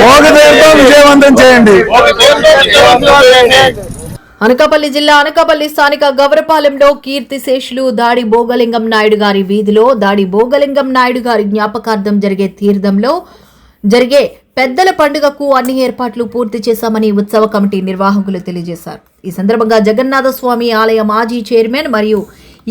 భోగి విజయవంతం చేయండి. అనకాపల్లి జిల్లా అనకాపల్లి స్థానిక గవరపాలెంలో కీర్తిశేషులు దాడి భోగలింగం నాయుడు గారి వీధిలో దాడి భోగలింగం నాయుడు గారి జ్ఞాపకార్థం జరిగే తీర్థంలో జరిగే పెద్దల పండుగకు అన్ని ఏర్పాట్లు పూర్తి చేశామని ఉత్సవ కమిటీ నిర్వాహకులు తెలియజేశారు. ఈ సందర్భంగా జగన్నాథ స్వామి ఆలయ మాజీ చైర్మన్ మరియు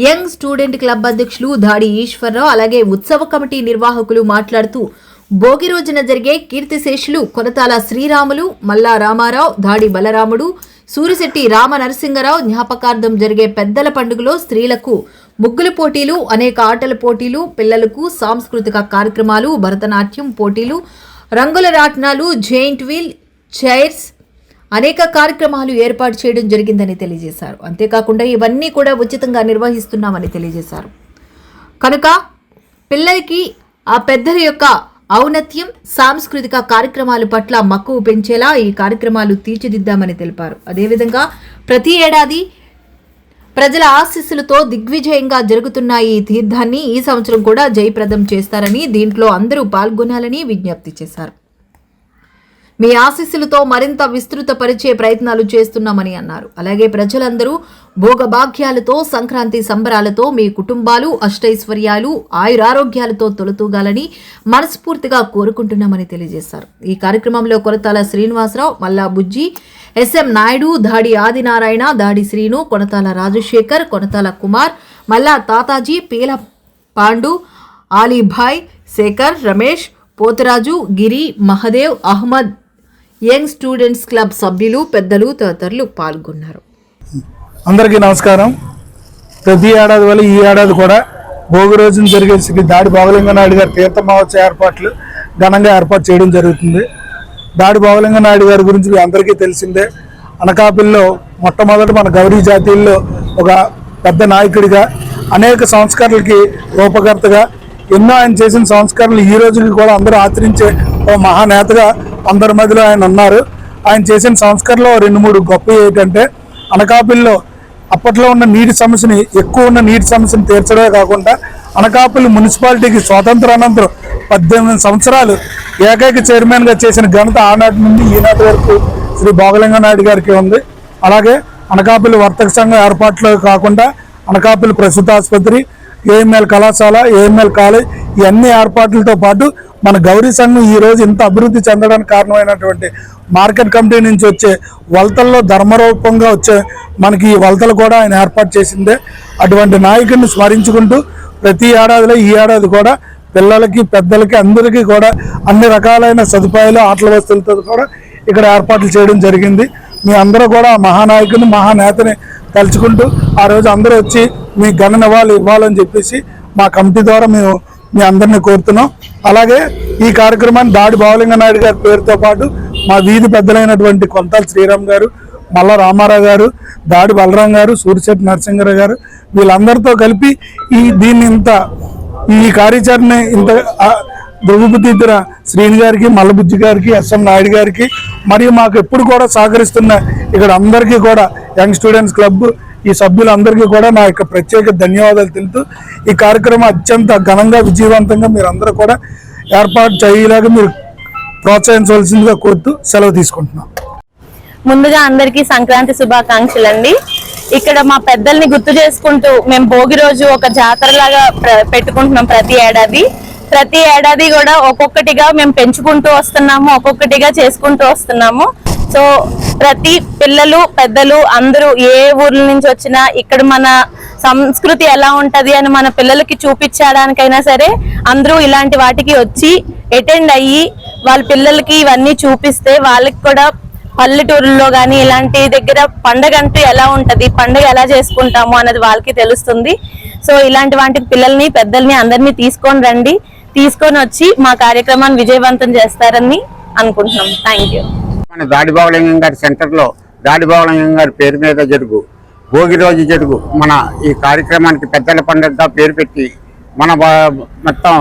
యంగ్ స్టూడెంట్ క్లబ్ అధ్యక్షులు దాడి ఈశ్వరరావు అలాగే ఉత్సవ కమిటీ నిర్వాహకులు మాట్లాడుతూ భోగి రోజున జరిగే కీర్తిశేషులు కొనతాల శ్రీరాములు మల్లా రామారావు దాడి బలరాముడు సూరిశెట్టి రామ నరసింగరావు జ్ఞాపకార్థం జరిగే పెద్దల పండుగలో స్త్రీలకు ముగ్గుల పోటీలు అనేక ఆటల పోటీలు పిల్లలకు సాంస్కృతిక కార్యక్రమాలు భరతనాట్యం పోటీలు రంగుల రాట్నాలు జెయింట్ వీల్ చైర్స్ అనేక కార్యక్రమాలు ఏర్పాటు చేయడం జరిగిందని తెలియజేశారు. అంతేకాకుండా ఇవన్నీ కూడా ఉచితంగా నిర్వహిస్తున్నామని తెలియజేశారు. కనుక పిల్లలకి ఆ పెద్దల యొక్క ఔన్నత్యం సాంస్కృతిక కార్యక్రమాల పట్ల మక్కువ పెంచేలా ఈ కార్యక్రమాలు తీర్చిదిద్దామని తెలిపారు. అదేవిధంగా ప్రతి ఏడాది ప్రజల ఆశీస్సులతో దిగ్విజయంగా జరుగుతున్న ఈ తీర్థాన్ని. ఈ సంవత్సరం కూడా జయప్రదం చేస్తారని దీంట్లో అందరూ పాల్గొనాలని విజ్ఞప్తి చేశారు. మీ ఆశీస్సులతో మరింత విస్తృత పరిచే ప్రయత్నాలు చేస్తున్నామని అన్నారు. అలాగే ప్రజలందరూ భోగభాగ్యాలతో సంక్రాంతి సంబరాలతో మీ కుటుంబాలు అష్టైశ్వర్యాలు ఆయురారోగ్యాలతో తొలతూగాలని మనస్ఫూర్తిగా కోరుకుంటున్నామని తెలియజేశారు. ఈ కార్యక్రమంలో కొరతాల శ్రీనివాసరావు మల్లా బుజ్జి ఎస్ఎం నాయుడు దాడి ఆదినారాయణ దాడి Srinu Konathala Rajasekhar Konathala Kumar Malla Tataji Peela Pandu Alibhai Sekhar Ramesh Potharaju Giri Mahadev Ahmed young students club సభ్యులు పెద్దలు తదితరులు పాల్గొన్నారు. అందరికీ నమస్కారం. ప్రతి ఏడాది వల్ల ఈ ఏడాది కూడా భోగి రోజున జరిగే శ్రీ దాడి బాబలింగ నాయుడు గారి తీర్థ మహోత్సవ ఏర్పాట్లు ఘనంగా ఏర్పాటు చేయడం జరుగుతుంది. దాడి బాబలింగ నాయుడు గారి గురించి మీ అందరికీ తెలిసిందే. అనకాపల్లిలో మొట్టమొదటి మన గౌరీ జాతీయుల్లో ఒక పెద్ద నాయకుడిగా అనేక సంస్కరణలకి రూపకర్తగా ఎన్నో ఆయన చేసిన సంస్కరణలు ఈ రోజుకి కూడా అందరూ ఆచరించే ఓ మహానేతగా అందరి మధ్యలో ఆయన ఉన్నారు. ఆయన చేసిన సంస్కరణలో రెండు మూడు గొప్ప ఏంటంటే అనకాపల్లిలో అప్పట్లో ఉన్న నీటి సమస్యని ఎక్కువ ఉన్న నీటి సమస్యను తీర్చడమే కాకుండా అనకాపల్లి మున్సిపాలిటీకి స్వాతంత్ర అనంతరం పద్దెనిమిది సంవత్సరాలు ఏకైక చైర్మన్గా చేసిన ఘనత ఆనాటి నుండి ఈనాటి వరకు శ్రీ భోగలింగ నాయుడు గారికి ఉంది. అలాగే అనకాపల్లి వర్తక సంఘం ఏర్పాట్లో కాకుండా అనకాపల్లి ప్రస్తుత ఆసుపత్రి ఏఎంఎల్ కళాశాల ఏఎంఎల్ కాలేజ్ ఇవన్నీ ఏర్పాట్లతో పాటు మన గౌరీ సంఘం ఈ రోజు ఇంత అభివృద్ధి చెందడానికి కారణమైనటువంటి మార్కెట్ కమిటీ నుంచి వచ్చే వలతల్లో ధర్మరూపంగా వచ్చే మనకి ఈ వలతలు కూడా ఆయన ఏర్పాటు చేసిందే. అటువంటి నాయకుడిని స్మరించుకుంటూ ప్రతి ఏడాదిలో ఈ ఏడాది కూడా పిల్లలకి పెద్దలకి అందరికీ కూడా అన్ని రకాలైన సదుపాయాలు ఆటల వస్తువులతో కూడా ఇక్కడ ఏర్పాట్లు చేయడం జరిగింది. మీ అందరూ కూడా ఆ మహానాయకుని మహానేతని తలుచుకుంటూ ఆ రోజు అందరూ వచ్చి మీ ఘన నివాళులు ఇవ్వాలని చెప్పేసి మా కమిటీ ద్వారా మేము మీ అందరినీ కోరుతున్నాం. అలాగే ఈ కార్యక్రమాన్ని దాడి బావలింగ నాయుడు గారి పేరుతో పాటు మా వీధి పెద్దలైనటువంటి కొంతాల శ్రీరామ్ గారు మల్ల రామారావు గారు దాడి బలరాం గారు సూరిశెట్టి నరసింహరావు గారు వీళ్ళందరితో కలిపి ఈ దీన్ని ఇంత ఈ కార్యాచరణ ఇంత దుర్గబుద్ధిద్ర శ్రీని గారికి మల్లబుద్ధి గారికి ఎస్ఎం నాయుడు గారికి మరియు మాకు ఎప్పుడు కూడా సహకరిస్తున్న ఇక్కడ అందరికీ కూడా యంగ్ స్టూడెంట్స్ క్లబ్ ఈ సభ్యులందరికీ కూడా నా యొక్క ప్రత్యేక ధన్యవాదాలు తెలుపుతూ ఈ కార్యక్రమం అత్యంత ఘనంగా విజయవంతంగా మీరు అందరూ కూడా ఏర్పాటు చేయలాగా మీరు ప్రోత్సహించవలసిందిగా కోరుతూ సెలవు తీసుకుంటున్నాం. ముందుగా అందరికీ సంక్రాంతి శుభాకాంక్షలు అండి ఇక్కడ మా పెద్దల్ని గుర్తు చేసుకుంటూ మేము భోగి రోజు ఒక జాతరలాగా పెట్టుకుంటున్నాం ప్రతి ఏడాది. ప్రతి ఏడాది కూడా ఒక్కొక్కటిగా మేము పెంచుకుంటూ వస్తున్నాము ఒక్కొక్కటిగా చేసుకుంటూ వస్తున్నాము. సో ప్రతి పిల్లలు పెద్దలు అందరూ ఏ ఊర్ల నుంచి వచ్చినా ఇక్కడ మన సంస్కృతి ఎలా ఉంటది అని మన పిల్లలకి చూపించడానికైనా సరే అందరూ ఇలాంటి వాటికి వచ్చి అటెండ్ అయ్యి వాళ్ళ పిల్లలకి ఇవన్నీ చూపిస్తే వాళ్ళకి కూడా పల్లెటూరుల్లో కానీ ఇలాంటి దగ్గర పండగ అంటూ ఎలా ఉంటది పండగ ఎలా చేసుకుంటాము అన్నది వాళ్ళకి తెలుస్తుంది. సో ఇలాంటి వాటికి పిల్లల్ని పెద్దల్ని అందరినీ తీసుకొని రండి తీసుకొని వచ్చి మా కార్యక్రమాన్ని విజయవంతం చేస్తారని అనుకుంటున్నాం. థ్యాంక్ యూ మన దాడిబాబులింగం గారి సెంటర్లో దాడిబాబులింగం గారి పేరు మీద జరుగు. భోగి రోజు జరుగు. మన ఈ కార్యక్రమానికి పెద్దల పండుగగా పేరు పెట్టి మన మొత్తం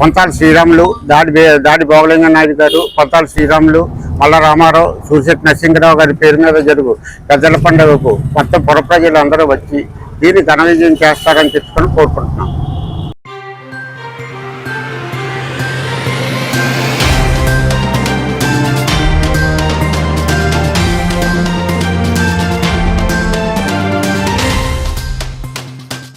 పొంతాల శ్రీరాములు దాడి దాడి బాబులింగ నాయుడు గారు పొంతాల శ్రీరాములు మల్ల రామారావు సూర్యశెట్టి నరసింహరావు గారి పేరు మీద జరుగు. పెద్దల పండుగకు మొత్తం పుర ప్రజలు అందరూ వచ్చి దీన్ని ఘన విజయం చేస్తారని చెప్పుకొని కోరుకుంటున్నాం.